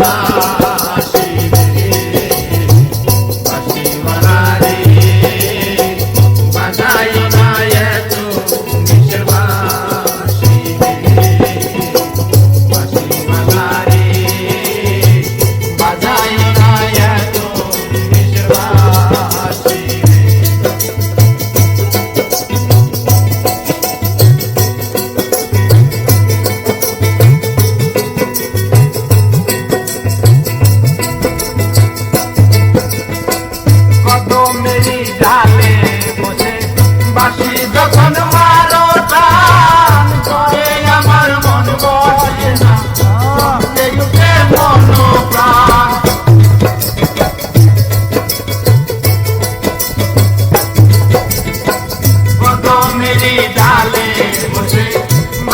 বাবা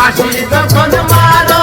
বাসিল তখন মারো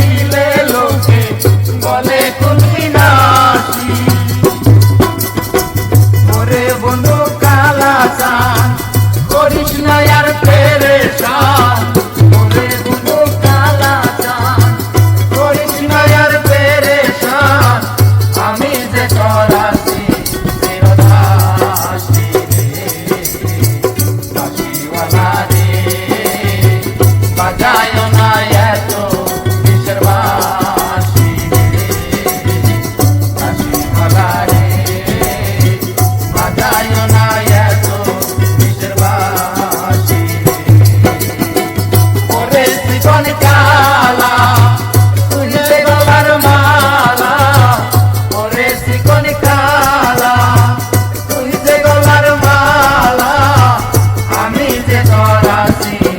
Amen.